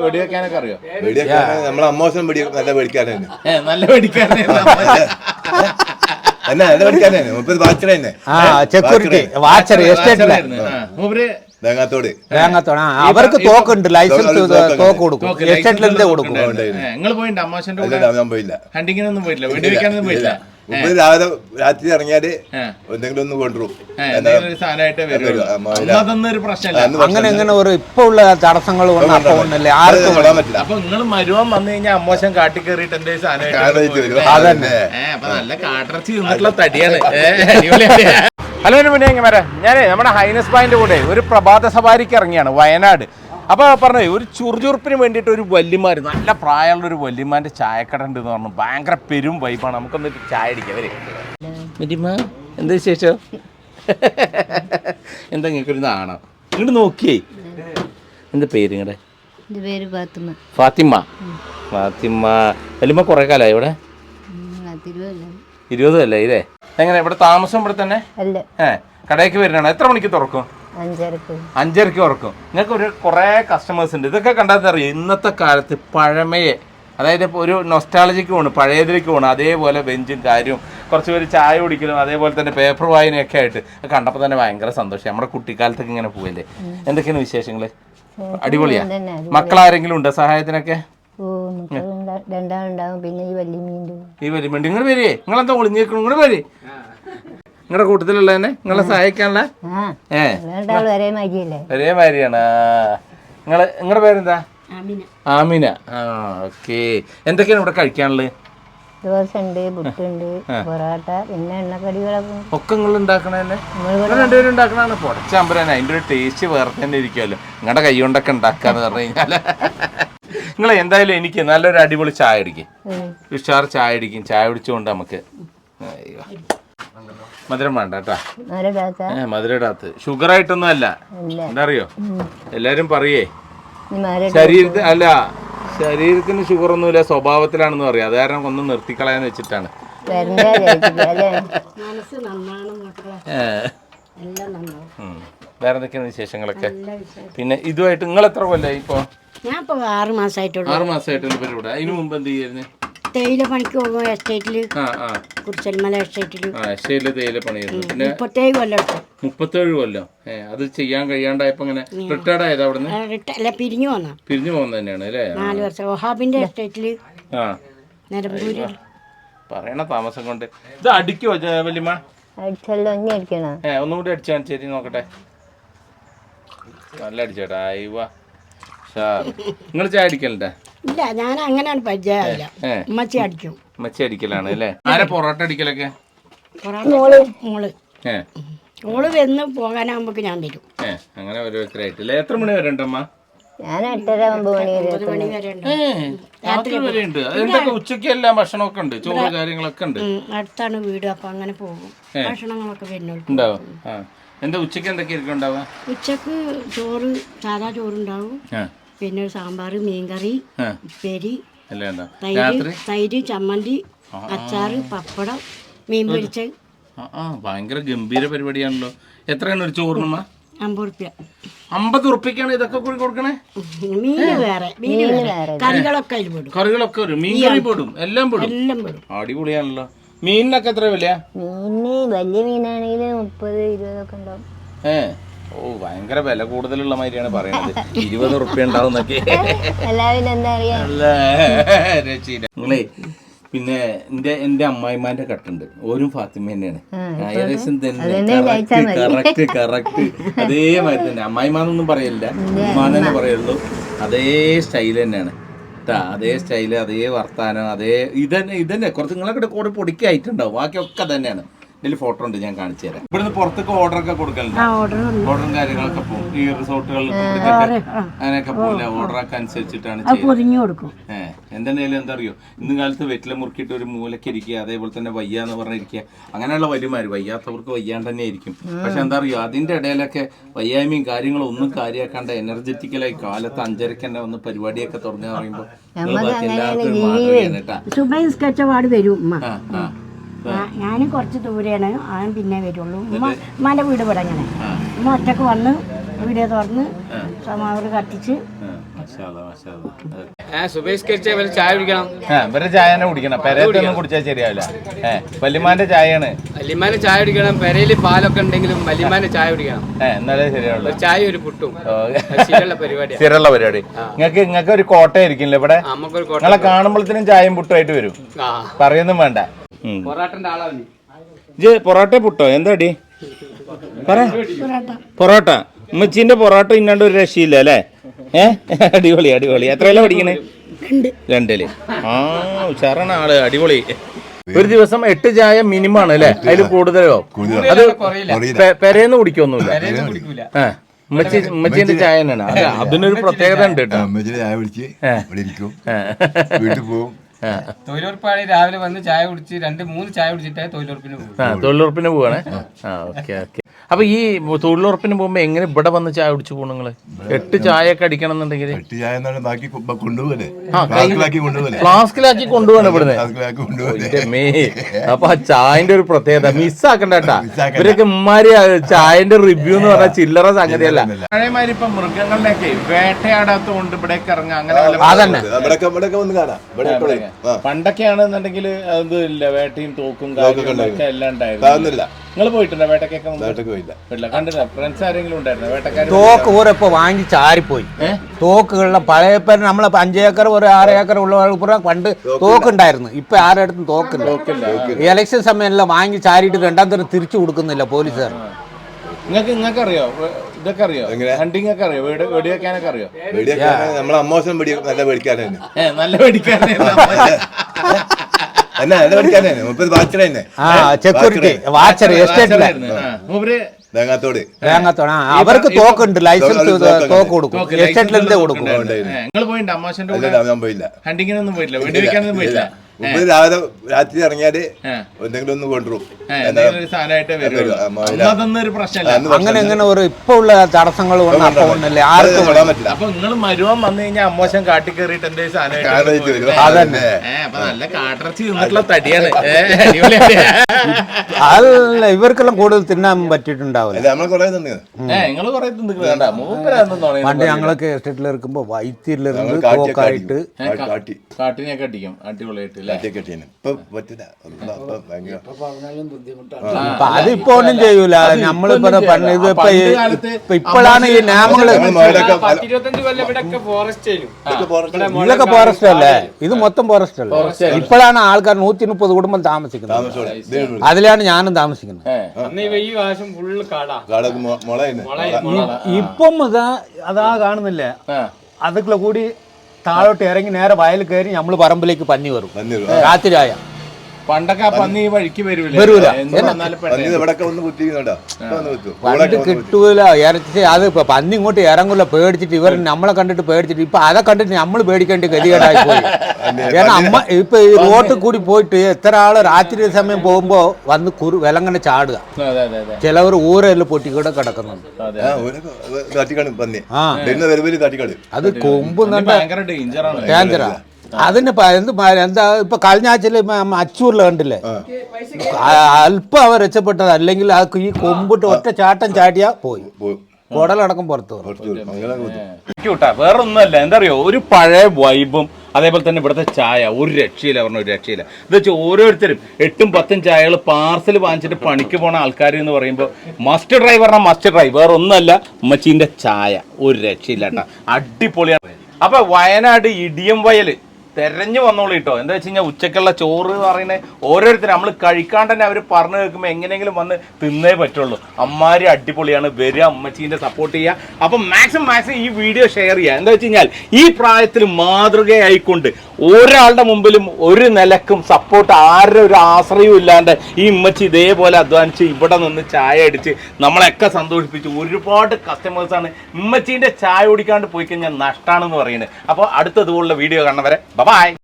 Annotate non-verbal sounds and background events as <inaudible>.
വെടിവെക്കാനൊക്കെ അറിയോ? വെടിവെക്കാൻ നമ്മളെ അമ്മോശം വെടി നല്ല വെടിക്കാരനെ ഏ, നല്ല നല്ല മുപ്പത് തന്നെ. ആ സെക്യൂരിറ്റി വാച്ചർ എസ്റ്റേറ്റിലെ മൂപ്പര് തേങ്ങാത്തോട്. തേങ്ങത്തോണ അവർക്ക് തോക്കുണ്ട് ലൈസൻസ്. തോക്ക് കൊടുക്കും. എസ്റ്റേറ്റിൽ എന്തേ കൊടുക്കും. നിങ്ങൾ പോയിട്ടുണ്ട് അമ്മാശന്റെ കൂടെ? അല്ല ഞാൻ പോയില്ല. ഹണ്ടിങ്ങിനൊന്നും പോയില്ല വെടിവെക്കാനൊന്നും പോയില്ല മുപ്പത് രാവിലെ രാത്രി ഇറങ്ങിയാൽ എന്തെങ്കിലും ഒന്ന് അന്ന് അങ്ങനെ ഇങ്ങനെ ഒരു ഇപ്പൊ ഉള്ള തടസ്സങ്ങൾ കൊണ്ട് അപ്പൊ ഒന്നല്ലേ ആർക്കും തൊടാൻ പറ്റില്ല. അപ്പൊ നിങ്ങൾ മരുവൻ വന്നു കഴിഞ്ഞാൽ അമ്മോശം കാട്ടി കയറിയിട്ട് എന്റെ. അതന്നെ. നല്ല കാട്ടിറച്ചി തടിയാണ്. ഹലോ മുന്നേ എങ്ങനെ ഞാനേ നമ്മുടെ ഹൈനസ് ബായിന്റെ കൂടെ ഒരു പ്രഭാത സവാരിക്ക് ഇറങ്ങിയാണ് വയനാട്. അപ്പോൾ പറഞ്ഞേ ഒരു ചുറുചുറുപ്പിന് വേണ്ടിയിട്ട് ഒരു വല്യമാർ നല്ല പ്രായമുള്ള ഒരു വല്യമാന്റെ ചായക്കട ഉണ്ട് എന്ന് പറഞ്ഞു. ഭയങ്കര പെരും വൈബാണ് നമുക്കൊന്ന് ചായ അടിക്കാം വരെ. വല്യമ്മ എന്താ വിശേഷം? <laughs> എന്താ ഇങ്ങനെ ഒരു നാണോ? ഇങ്ങോട്ട് നോക്കിയേ. എന്താ പേര് നിങ്ങളുടെ പേര് പാത്തുമ്മ ഫാത്തിമ? ഫാത്തിമ. വല്യമ്മ കുറേ കാലമായി ഇവിടെ? ഇരുപത് അല്ലേ? ഇല്ലേ എങ്ങനെ ഇവിടെ താമസം ഇവിടെ തന്നെ? അല്ല. ഏ കടയ്ക്ക് വരുന്നതാണ്? എത്ര മണിക്ക് തുറക്കും? അഞ്ചരക്ക്. ഉറക്കും. നിങ്ങൾക്ക് ഒരു കുറേ കസ്റ്റമേഴ്സ് ഉണ്ട്. ഇതൊക്കെ കണ്ടാൽ അറിയാം ഇന്നത്തെ കാലത്ത് പഴമയെ അതായത് ഒരു നൊസ്റ്റാളജിക്ക് പോകണം പഴയതിലേക്ക് പോകണം അതേപോലെ ബെഞ്ചും കാര്യവും കുറച്ച് പേര് ചായ കുടിക്കലും അതേപോലെ തന്നെ പേപ്പർ വായനയൊക്കെ ആയിട്ട് കണ്ടപ്പോൾ തന്നെ ഭയങ്കര സന്തോഷം. നമ്മുടെ കുട്ടിക്കാലത്തൊക്കെ ഇങ്ങനെ പോവല്ലേ എന്തൊക്കെയാണ് വിശേഷങ്ങൾ അടിപൊളിയാ. മക്കളാരെങ്കിലും ഉണ്ടോ സഹായത്തിനൊക്കെ? രണ്ടാളുണ്ടാവും. പിന്നെ ഈ വലിയ മീൻ ഈ മീൻ നിങ്ങൾ വരികയെ നിങ്ങളെന്താ ഒളിഞ്ഞേക്കണം നിങ്ങൾ വരി നിങ്ങളുടെ കൂട്ടത്തിലുള്ള തന്നെ? നിങ്ങളെ സഹായിക്കാനുള്ള? ഏ. ഒരേ മാരിയാണ് നിങ്ങൾ നിങ്ങളുടെ പേരെന്താ? ആമിന. ആ ഓക്കെ. എന്തൊക്കെയാണ് ഇവിടെ കഴിക്കാനുള്ളത്? ദോശ ഉണ്ട് പുട്ടുണ്ട് പൊറോട്ട പിന്നെ എണ്ണക്കടികളൊക്കെ. ഒക്കെ നിങ്ങൾ ഉണ്ടാക്കണല്ലേ നിങ്ങൾ രണ്ടുപേരും ഉണ്ടാക്കണതാണ്. പൊടച്ചാമ്പരാൻ അതിന്റെ ഒരു ടേസ്റ്റ് വേറെ തന്നെ ഇരിക്കുമല്ലോ നിങ്ങളുടെ കൈ കൊണ്ടൊക്കെ ഉണ്ടാക്കാന്ന് പറഞ്ഞു കഴിഞ്ഞാൽ. നിങ്ങൾ എന്തായാലും എനിക്ക് നല്ലൊരു അടിപൊളി ചായ അടിക്കും. ഉഷാർ ചായ അടിക്കും ചായ കുടിച്ചുകൊണ്ട് നമുക്ക് അയ്യോ. മധുരം വേണ്ട കേട്ടാ. ദോശ ഇടാത്ത ഷുഗർ ആയിട്ടൊന്നും അല്ല. ഇല്ല. എന്താ അറിയോ എല്ലാരും പറയേ. ശരീരത്തിൽ അല്ല ശരീരത്തിന് ഷുഗർ ഒന്നുമില്ല സ്വഭാവത്തിലാണെന്ന് പറയാം. അത് കാരണം ഒന്ന് നിർത്തിക്കളയാന്ന് വെച്ചിട്ടാണ്. വേറെ എന്തൊക്കെയാണ് വിശേഷങ്ങളൊക്കെ? പിന്നെ ഇതുമായിട്ട് നിങ്ങൾ എത്ര കൊല്ലായി ഇപ്പൊ? ഞാൻ ഇപ്പോൾ ആറ് മാസമായിട്ടുള്ളൂ ആറ് മാസമായിട്ട് അതിനു മുമ്പ് എന്ത് ചെയ്യായിരുന്നു? തേയില പണിക്ക് പോകുമ്പോ എസ്റ്റേറ്റിൽ ആ ആ. കുറിച്ചൽമല എസ്റ്റേറ്റിൽ. ആ ശരി തേയില പണിയായിരുന്നു. പിന്നെ മുപ്പത്തേഴ് കൊല്ലം മുപ്പത്തേഴ് കൊല്ലം. അത് ചെയ്യാൻ കഴിയാണ്ടായപ്പോ ഇങ്ങനെ റിട്ടയർഡ് ആയത് അവിടുന്ന്? അല്ല പിരിഞ്ഞു പോന്ന. പിരിഞ്ഞു പോകുന്നത് തന്നെയാണ് അല്ലേ? നാല് വർഷം. ഒഹാബിന്റെ എസ്റ്റേറ്റിൽ ആ. നിലമ്പൂര്. പറയണ താമസം കൊണ്ട്. ഇത് അടിക്കുവോ വല്യമ്മ? അടിച്ചല്ലോ ഇനി അടിക്കണോ? ഏ ഒന്നും അടിച്ചു കാണിച്ചേരി നോക്കട്ടെ. നല്ല അടിച്ചേട്ടാ അയ്യ നിങ്ങൾ ചായ അടിക്കലുണ്ടേ? ഇല്ല ഞാൻ അങ്ങനെയാണ് പരിചയമില്ല. ഉമ്മച്ചി അടിക്കും. മച്ചി അടിക്കലാണ് അല്ലേ? ആരെ പൊറോട്ട അടിക്കലൊക്കെ? മോൾ. മോൾ. മോൾ വന്ന് പോകാനാകുമ്പോ ഞാൻ വരും. അങ്ങനെ ഓരോരുത്തരായിട്ട് അല്ലേ? എത്ര മണി വരെ ഉണ്ടമ്മ? ഞാൻ എട്ടര ഒമ്പത് മണി വരെ വരെ ഉണ്ട്. രാത്രി വരെ. ഉണ്ട്. എന്തൊക്കെ ഉച്ചയ്ക്ക് എല്ലാം ഭക്ഷണമൊക്കെ ഉണ്ട് ചോറ് കാര്യങ്ങളൊക്കെ ഉണ്ട്. അടുത്താണ് വീട് അപ്പൊ അങ്ങനെ പോകും. ഭക്ഷണങ്ങളൊക്കെ വരുന്നുള്ളൂ ഉണ്ടാവും. എന്താ ഉച്ചയ്ക്ക് എന്തൊക്കെ ആയിരിക്കും ഉണ്ടാവുക? ഉച്ചയ്ക്ക് ചോറ് സാധാ ചോറുണ്ടാവും. ആ. പിന്നെ ഒരു സാമ്പാർ മീൻകറി ഉപ്പേരി തൈര് രാത്രി? തൈര് ചമ്മന്തി അച്ചാറ് പപ്പടം മീൻ പൊരിച്ചത്. ഭയങ്കര ഗംഭീര പരിപാടിയാണല്ലോ. എത്രയാണ് ഒരു ചോറിനുമ്മ? അമ്പത് റുപ്യ. അമ്പത് ഉറുപ്പിക്കാണ് ഇതൊക്കെ കൂടി കൊടുക്കണേ? മീന് വേറെ മീന് വേറെ. കറികളൊക്കെ കറികളൊക്കെ വരും മീൻ കറി പെടും. എല്ലാം പെടും. എല്ലാം പെടും. അടിപൊളിയാണല്ലോ. മീനിനൊക്കെ എത്ര വില മീൻ വലിയ മീനാണെങ്കിൽ മുപ്പത് ഇരുപതൊക്കെ ഉണ്ടാവും. ഏ ഓ ഭയങ്കര വില കൂടുതലുള്ള മാതിരിയാണ് പറയുന്നത്. ഇരുപത് ഉറുപ്പ്യ ഉണ്ടാവുന്നൊക്കെ എല്ലാവരും എന്താ അറിയാ? രചിത പിന്നെ എന്റെ എന്റെ അമ്മായിമാന്റെ കട്ടുണ്ട്. ഓരും ഫാത്തിമ തന്നെയാണ്. ഏകദേശം തന്നെ കറക്റ്റ് കറക്റ്റ് അതേമാതിരി തന്നെ. അമ്മായിമാന്നൊന്നും പറയില്ല ഉമ്മാൻ തന്നെ പറയുള്ളൂ അതേ സ്റ്റൈൽ തന്നെയാണ്. അതേ സ്റ്റൈൽ അതേ വർത്താനം അതേ ഇതന്നെ ഇതന്നെ. കുറച്ച് നിങ്ങളൊക്കെ കൂടെ പൊടിക്കായിട്ടുണ്ടാവും ബാക്കിയൊക്കെ തന്നെയാണ് ഇതിൽ ഫോട്ടോ ഉണ്ട് ഞാൻ കാണിച്ചു തരാം. ഇവിടുന്ന് പുറത്തേക്ക് ഓർഡർ ഒക്കെ കൊടുക്കലുണ്ട്? ഓർഡറും കാര്യങ്ങളൊക്കെ പോകും ഈ റിസോർട്ടുകളിൽ അങ്ങനെയൊക്കെ പോകില്ല ഓർഡർ ഒക്കെ അനുസരിച്ചിട്ടാണ് പൊതിഞ്ഞു കൊടുക്കും. ഏഹ് എന്തെങ്കിലും എന്താ അറിയോ? ഇന്ന് കാലത്ത് വെറ്റില മുറുക്കിയിട്ട് ഒരു മൂലക്ക് ഇരിക്കുക അതേപോലെ തന്നെ വയ്യ എന്ന് പറഞ്ഞിരിക്കുക അങ്ങനെയുള്ള വരുമാര് വയ്യാത്തവർക്ക് വയ്യാണ്ട് തന്നെ ആയിരിക്കും. പക്ഷെ എന്താ അറിയോ? അതിന്റെ ഇടയിലൊക്കെ വയ്യായ്മയും കാര്യങ്ങളും ഒന്നും കാര്യമാക്കാണ്ട് എനർജറ്റിക്കലായി കാലത്ത് അഞ്ചരക്ക് തന്നെ ഒന്ന് പരിപാടിയൊക്കെ തുടങ്ങി പറയുമ്പോൾ എല്ലാവർക്കും കേട്ടാ. വരും ഞാൻ കുറച്ച് ദൂരെയാണ്. ആൻ പിന്നെ വരുള്ളൂ. ഉമ്മ ഉമ്മാന്റെ വീട് ഇവിടെ അങ്ങനെ ഉമ്മ ഒറ്റയ്ക്ക് വന്ന് വീഡിയോ തുറന്ന് സമാവർ കത്തിച്ച് ചായ കുടിക്കണം. ചായ തന്നെ കുടിക്കണം. കുടിച്ചാൽ ശരിയാവില്ല. വല്യമാന്റെ ചായയാണ്. ചായ കുടിക്കണം. പെരയിൽ പാലൊക്കെ ഉണ്ടെങ്കിലും വല്യമാന് ചായ കുടിക്കണം. എന്നാലേ ശരിയാവുള്ളൂ. ഒരു ചായ ഒരു പുട്ടും. പരിപാടിയാണ് സ്ഥിരമുള്ള പരിപാടി. നിങ്ങൾക്ക് നിങ്ങൾക്ക് ഒരു കോട്ടയായിരിക്കില്ലേ ഇവിടെ? നിങ്ങളെ കാണുമ്പോഴത്തേനും ചായയും പുട്ടുമായിട്ട് വരും. ആ. പറയൊന്നും വേണ്ട. ആളാണ് പൊറോട്ട പുട്ടോ? എന്താടി? പറ. പൊറോട്ട. ഉമ്മച്ചീന്റെ പൊറോട്ട ഇന്നാണ്ട് ഒരു രക്ഷയില്ല അല്ലേ? ഏ? അടിപൊളി അടിപൊളി. എത്രയല്ല പഠിക്കണേ? രണ്ടിൽ. ആ ഉഷാറാണ് ആൾ. അടിപൊളി. ഒരു ദിവസം എട്ട് ചായ മിനിമം ആണ് അല്ലെ? അതിൽ കൂടുതലോ? അത് പെരേന്ന് കുടിക്കൊന്നുമില്ല. ഉമ്മച്ചീന്റെ ചായ തന്നെയാണ്. അതിനൊരു പ്രത്യേകത ഉണ്ട് കേട്ടോ. ചായ ഇവിടെ വീട്ടിൽ പോവും. ആ. തൊഴിലുറപ്പാളി രാവിലെ വന്ന് ചായ കുടിച്ച് രണ്ട് മൂന്ന് ചായ കുടിച്ചിട്ടേ തൊഴിലുറപ്പിന് പോകും ആ തൊഴിലുറപ്പിന് പോവാണ്? ആ ഓക്കെ ഓക്കെ. അപ്പൊ ഈ തൊഴിലുറപ്പിന് പോകുമ്പോ എങ്ങനെ ഇവിടെ വന്ന് ചായ കുടിച്ചു പോകണം നിങ്ങൾ? എട്ട് ചായ ഒക്കെ അടിക്കണം എന്നുണ്ടെങ്കിൽ എട്ട് ചായ ബാക്കി കൊ- കൊണ്ടുപോകല്ലേ ആ, ഫ്ലാസ്കിലാക്കി കൊണ്ടുപോകല്ലേ ഫ്ലാസ്കിലാക്കി കൊണ്ടുപോകണം ഇവിടുന്ന്. ഫ്ലാസ്കിലാക്കി കൊണ്ടുപോകല്ലേ എന്റെ മേ. അപ്പൊ ആ ചായന്റെ ഒരു പ്രത്യേകത മിസ്സാക്കണ്ട കേട്ടാ. മിസ്സാക്കണ്ട. ഇവരൊക്കെ ഇമ്മാരി ചായന്റെ റിവ്യൂ എന്ന് പറഞ്ഞാൽ ചില്ലറ സംഗതിയല്ല. പഴയമാരി ഇപ്പൊ മൃഗങ്ങളിലൊക്കെ വേട്ടയാടാത്തോണ്ട് ഇവിടേക്ക് ഇറങ്ങാം അങ്ങനെ വല്ല- അതന്നെ. കാണാം. ഇവിടെ എപ്പോഴേ പണ്ടൊക്കെയാണെന്നുണ്ടെങ്കിൽ അത് ഇല്ല വേട്ടയും തോക്കും കാര്യങ്ങളൊക്കെ എല്ലാം ഉണ്ടായിരുന്നു. നിങ്ങൾ പോയിട്ടുണ്ടോ വേട്ടക്കൊക്കെ? വേട്ടക്ക് പോയില്ല. ഇല്ല കണ്ടില്ല. ഫ്രണ്ട്സ് ആരെങ്കിലും ഉണ്ടായിരുന്നു? വേട്ടക്കാർ തോക്ക് ഊരപ്പോ വാങ്ങി ചാരിപ്പോയി തോക്കുകളിലെ പഴയ പേര് നമ്മളെ അഞ്ചേക്കർ ഒരു ആറ് ഏക്കർ ഉള്ള പണ്ട് തോക്കുണ്ടായിരുന്നു. ഇപ്പൊ ആരുടെ തോക്കില്ല. ഈ ഇലക്ഷൻ സമയമെല്ലാം വാങ്ങി ചാരിട്ട് രണ്ടാം തരം തിരിച്ചു കൊടുക്കുന്നില്ല പോലീസുകാർ. നിങ്ങൾക്ക് നിങ്ങൾക്ക് അറിയോ? ഇതൊക്കെ അറിയോ? ഹണ്ടിങ് ഒക്കെ അറിയോ? വെടി വെടിവെക്കാനൊക്കെ അറിയോ? വെടിയൊക്കെ നമ്മളെ അമ്മോശം വെടി നല്ല ഏ നല്ല വെടിക്കാരനെ എന്നാ നല്ല മുപ്പത് തന്നെ. ആ സെക്യൂരിറ്റി വാച്ചർ എസ്റ്റേറ്റിലെ മൂപ്പര് തേങ്ങാത്തോട്. തേങ്ങത്തോണ അവർക്ക് തോക്കുണ്ട് ലൈസൻസ്. തോക്ക് കൊടുക്കും. എസ്റ്റേറ്റിലെന്തേ കൊടുക്കും. നിങ്ങൾ പോയിട്ടുണ്ട് അമ്മാശന്റെ കൂടെ? അല്ല ഞാൻ പോയില്ല. ഹണ്ടിങ്ങിനൊന്നും പോയിട്ടില്ല. വെടിവെക്കാനൊന്നും പോയില്ല മുമ്പ് രാവിലെ രാത്രി ഇറങ്ങിയാൽ എന്തെങ്കിലും ഒന്ന് കൊണ്ടുപോകും അങ്ങനെ എങ്ങനെ ഒരു ഇപ്പൊ ഉള്ള തടസ്സങ്ങൾ കൊണ്ടാണല്ലേ ആർക്കും നിങ്ങൾ മരുവൻ അമ്മോശം കാട്ടി കയറിയിട്ട് അതന്നെ. നല്ല തടിയാണ്. അതല്ല ഇവർക്കെല്ലാം കൂടുതൽ തിന്നാൻ പറ്റിയിട്ടുണ്ടാവില്ല. ഞങ്ങളൊക്കെ എസ്റ്റേറ്റിൽ ഇരിക്കുമ്പോ വൈത്തിരിലിരുന്ന് കോക്കായിട്ട് കാട്ടിനെയൊക്കെ അടിക്കും. അടിപൊളിയായിട്ട്. അതിപ്പോ ഒന്നും ചെയ്യൂല. നമ്മളിപ്പോ പണ്ട് ഇത് ഇപ്പൊ പണ്ട് കാലത്ത് ഇപ്പൊ ഇപ്പോഴാണ് ഈ ഇവിടെ ഒക്കെ ഫോറസ്റ്റ് ചെയ്യും. ഇതൊക്കെ ഫോറസ്റ്റ് അല്ലേ? ഇത് മൊത്തം ഫോറസ്റ്റ് അല്ലേ? ഇപ്പോഴാണ് ആൾക്കാർ നൂറ്റി മുപ്പത് കുടുംബം താമസിക്കുന്നത്. അതിലാണ് ഞാനും താമസിക്കുന്നത്. ഇപ്പം ഇതാ അതാ കാണുന്നില്ലേ? അതൊക്കെ കൂടി താഴോട്ട് ഇറങ്ങി നേരെ വയൽ കയറി നമ്മൾ പറമ്പിലേക്ക് പന്നി വരും. രാത്രിയായ പണ്ടൊക്കെ പന്നി ഈ വഴിക്ക് വരൂലേ? പണ്ട് കിട്ടൂല. ഇറച്ചി അത് ഇപ്പൊ പന്നി ഇങ്ങോട്ട് ഇറങ്ങൂല പേടിച്ചിട്ട് ഇവർ നമ്മളെ കണ്ടിട്ട് പേടിച്ചിട്ട് ഇപ്പൊ അതെ കണ്ടിട്ട് നമ്മൾ പേടിക്കേണ്ട ഗതികേടായി പോയി. കാരണം അമ്മ ഇപ്പൊ ഈ റോട്ടിൽ കൂടി പോയിട്ട് എത്ര ആൾ രാത്രി സമയം പോകുമ്പോ വന്ന് കുറു വിലങ്ങനെ ചാടുക. അതെ അതെ അതെ ചിലവർ ഊരെല്ലാം പൊട്ടിക്കൂടെ കിടക്കുന്നുണ്ട്. അതെ കൊമ്പ് ഡേഞ്ചറാണ് ഡേഞ്ചറാണ് ഡേഞ്ചറാ അതിന് എന്ത് എന്താ ഇപ്പൊ കഴിഞ്ഞ ആഴ്ചയിൽ അച്ചൂരിൽ കണ്ടില്ലേ? അല്പം അവർ രക്ഷപ്പെട്ടത്. അല്ലെങ്കിൽ ആ ഈ കൊമ്പിട്ട് ഒറ്റ ചാട്ടം ചാടിയാ പോയി. കുടലടക്കം പുറത്തു. ക്യൂട്ടാ വേറെ ഒന്നുമല്ല എന്താ അറിയോ ഒരു പഴയ വൈബും അതേപോലെ തന്നെ ഇവിടുത്തെ ചായ ഒരു രക്ഷയില്ല പറഞ്ഞ ഒരു രക്ഷയില്ല. എന്താ വെച്ചാൽ ഓരോരുത്തരും എട്ടും പത്തും ചായകൾ പാർസൽ വാങ്ങിച്ചിട്ട് പണിക്ക് പോണ ആൾക്കാർ എന്ന് പറയുമ്പോൾ മസ്റ്റ് ഡ്രൈവ് പറഞ്ഞാൽ മസ്റ്റ് ഡ്രൈവ് വേറെ ഒന്നുമല്ല ഉമ്മച്ചീന്റെ ചായ ഒരു രക്ഷയില്ല കേട്ടോ. അടിപൊളിയാണ്. അപ്പൊ വയനാട് ഇടിയം വയൽ. തെരഞ്ഞു വന്നോളൂ കേട്ടോ എന്താ വെച്ച് കഴിഞ്ഞാൽ ഉച്ചക്കുള്ള ചോറ് എന്ന് പറയുന്നത് ഓരോരുത്തരും നമ്മൾ കഴിക്കാണ്ട് തന്നെ അവർ പറഞ്ഞു കേൾക്കുമ്പോൾ എങ്ങനെയെങ്കിലും വന്ന് തിന്നേ പറ്റുള്ളൂ. അമ്മാരി അടിപൊളിയാണ്. വരിക അമ്മച്ചീന്റെ സപ്പോർട്ട് ചെയ്യുക അപ്പം മാക്സിമം മാക്സിമം ഈ വീഡിയോ ഷെയർ ചെയ്യുക എന്താ വെച്ച് കഴിഞ്ഞാൽ ഈ പ്രായത്തിൽ മാതൃകയായിക്കൊണ്ട് ഒരാളുടെ മുമ്പിലും ഒരു നിലക്കും സപ്പോർട്ട് ആരുടെ ഒരു ആശ്രയവും ഇല്ലാണ്ട് ഈ ഉമ്മച്ചി ഇതേപോലെ അധ്വാനിച്ച് ഇവിടെ നിന്ന് ചായ അടിച്ച് നമ്മളെയൊക്കെ സന്തോഷിപ്പിച്ച് ഒരുപാട് കസ്റ്റമേഴ്സാണ് ഉമ്മച്ചീന്റെ ചായ കുടിക്കാണ്ട് പോയി കഴിഞ്ഞാൽ നഷ്ടമാണെന്ന് പറയുന്നത്. അപ്പോൾ അടുത്തതുപോലുള്ള വീഡിയോ കാണുന്നവരെ Bye-bye.